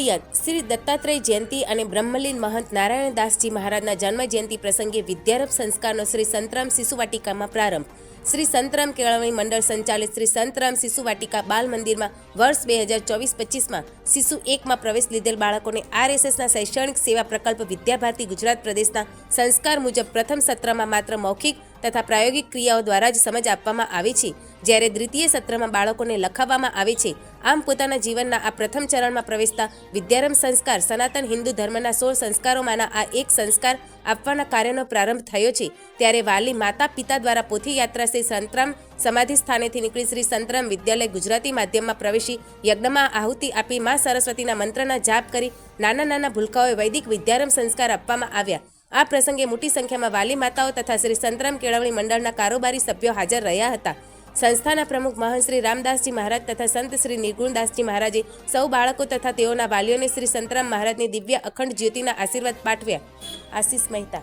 નડિયાદ શ્રી દત્તાત્રેય જયંતિ અને બ્રહ્મલીન મહંત નારાયણદાસજી મહારાજના જન્મ જયંતિ પ્રસંગે વિદ્યારંભ સંસ્કારનો શ્રી સંતરામ શિશુવાટિકામાં પ્રારંભ. શ્રી સંતરામ કેળવણી મંડળ સંચાલિત શ્રી સંતરામ શિશુ વાટિકા બાલ મંદિરમાં વર્ષ બે હજાર ચોવીસ પચીસમાં શિશુ એકમાં પ્રવેશ લીધેલ બાળકોને આરએસએસના શૈક્ષણિક સેવા પ્રકલ્પ વિદ્યાભારતી ગુજરાત પ્રદેશના સંસ્કાર મુજબ પ્રથમ સત્રમાં માત્ર મૌખિક તથા પ્રાયોગિક ક્રિયાઓ દ્વારા જ સમજ આપવામાં આવે છે. જ્યારે દ્વિતીય સત્રમાં બાળકોને લખાવવામાં આવે છે આમ પોતાના જીવનના આ પ્રથમ ચરણમાં પ્રવેશતા વિદ્યારંભ સંસ્કાર, સનાતન હિન્દુ ધર્મના સોળ સંસ્કારોમાંના આ એક સંસ્કાર આપવાના કાર્યનો પ્રારંભ થયો છે. ત્યારે વાલી માતા પિતા દ્વારા પોથી યાત્રા શ્રી સંતરામ સમાધિ સ્થાનેથી નીકળી શ્રી સંતરામ વિદ્યાલય ગુજરાતી માધ્યમમાં પ્રવેશી યજ્ઞમાં આહુતિ આપી મા સરસ્વતીના મંત્રના જાપ કરી નાના નાના ભૂલકાઓએ વૈદિક વિદ્યારંભ સંસ્કાર આપવામાં આવ્યા. આ પ્રસંગે મોટી સંખ્યામાં વાલી માતાઓ તથા શ્રી સંતરામ કેળવણી મંડળના કારોબારી સભ્યો હાજર રહ્યા હતા. સંસ્થાના પ્રમુખ મહંત શ્રી રામદાસજી મહારાજ તથા સંત શ્રી નિર્ગુણદાસજી મહારાજે સૌ બાળકો તથા તેઓના વાલીઓને શ્રી સંતરામ મહારાજની દિવ્ય અખંડ જ્યોતિના આશીર્વાદ પાઠવ્યા. આશીષ મહેતા.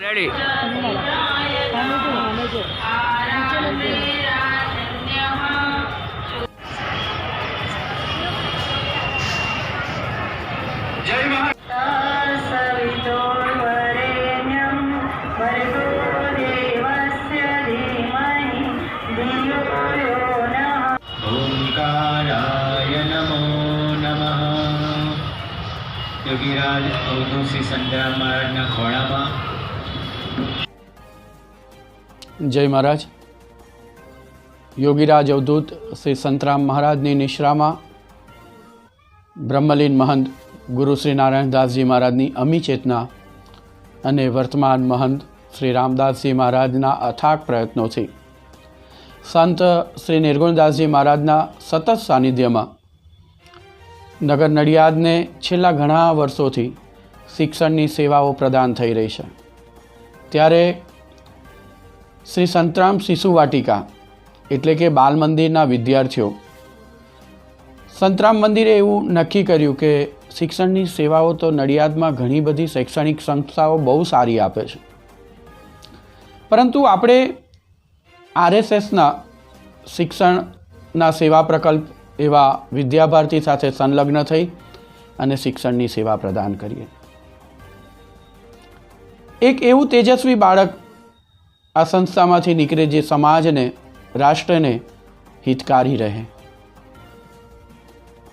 નમઃ યોગીરાજ અવધૂત શ્રી સંતરામ મહારાજના ખોળામાં જય મહારાજ. યોગીરાજ અવધૂત શ્રી સંતરામ મહારાજની નિશ્રામાં બ્રહ્મલીન મહંત ગુરુ શ્રી નારાયણદાસજી મહારાજની અમી ચેતના અને વર્તમાન મહંત શ્રી રામદાસજી મહારાજના અથાગ પ્રયત્નોથી સંત શ્રી નિર્ગુણદાસજી મહારાજના સતત સાનિધ્યમાં નગર નડિયાદને છેલ્લા ઘણા વર્ષોથી શિક્ષણની સેવાઓ પ્રદાન થઈ રહી છે. ત્યારે શ્રી સંતરામ શિશુ વાટિકા, એટલે કે બાલ મંદિરના વિદ્યાર્થીઓ, સંતરામ મંદિરે એવું નક્કી કર્યું કે શિક્ષણની સેવાઓ તો નડિયાદમાં ઘણી બધી શૈક્ષણિક સંસ્થાઓ બહુ સારી આપે છે. પરંતુ આપણે આરએસએસના શિક્ષણના સેવા પ્રકલ્પ એવા વિદ્યાભારતી સાથે સંલગ્ન થઈ અને શિક્ષણની સેવા પ્રદાન કરીએ. એક એવું તેજસ્વી બાળક આ સંસ્થામાંથી નીકળે જે સમાજને, રાષ્ટ્રને હિતકારી રહે.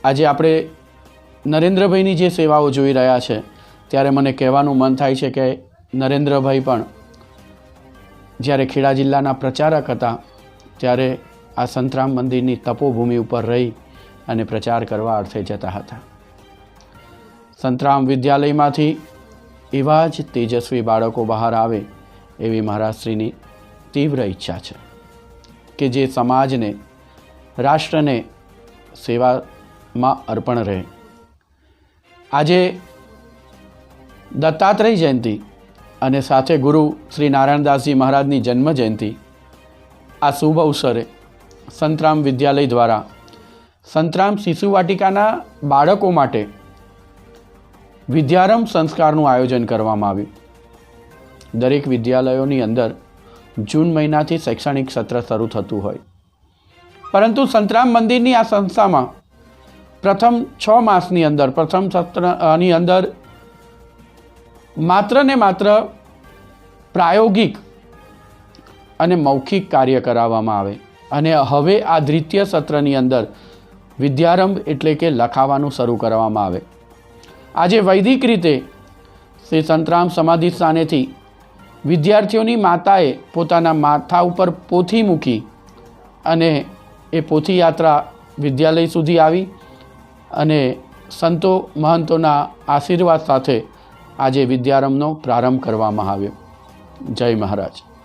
આજે આપણે નરેન્દ્રભાઈની જે સેવાઓ જોઈ રહ્યા છે, ત્યારે મને કહેવાનું મન થાય છે કે નરેન્દ્રભાઈ પણ જ્યારે ખેડા જિલ્લાના પ્રચારક હતા, ત્યારે આ સંતરામ મંદિરની તપોભૂમિ ઉપર રહી અને પ્રચાર કરવા અર્થે જતા હતા. સંતરામ વિદ્યાલયમાંથી એવા જ તેજસ્વી બાળકો બહાર આવે એવી મહારાજશ્રીની તીવ્ર ઈચ્છા છે કે જે સમાજને, રાષ્ટ્રને સેવામાં અર્પણ રહે. આજે દત્તાત્રેય જયંતિ અને સાથે ગુરુ શ્રી નારાયણદાસજી મહારાજની જન્મ જયંતિ આ શુભ અવસરે સંતરામ વિદ્યાલય દ્વારા સંતરામ શિશુ વાટિકાના બાળકો માટે વિદ્યારંભ સંસ્કારનું આયોજન કરવામાં આવ્યું. દરેક વિદ્યાલયોની અંદર જૂન મહિનાથી શૈક્ષણિક સત્ર શરૂ થતું હોય. પરંતુ સંતરામ મંદિરની આ સંસ્થામાં પ્રથમ છ માસની અંદર, પ્રથમ સત્રની અંદર માત્ર ને માત્ર પ્રાયોગિક અને મૌખિક કાર્ય કરાવવામાં આવે. અને હવે આ દ્વિતીય સત્રની અંદર વિદ્યારંભ એટલે કે લખાવાનું શરૂ કરવામાં આવે. આજે વૈદિક રીતે શ્રી સંતરામ સમાધિ સ્થાનેથી વિદ્યાર્થીઓની માતાએ પોતાના માથા ઉપર પોથી મૂકી અને એ પોથી યાત્રા વિદ્યાલય સુધી આવી અને સંતો મહંતોના આશીર્વાદ સાથે આજે વિદ્યારંભનો પ્રારંભ કરવામાં આવ્યો. જય મહારાજ.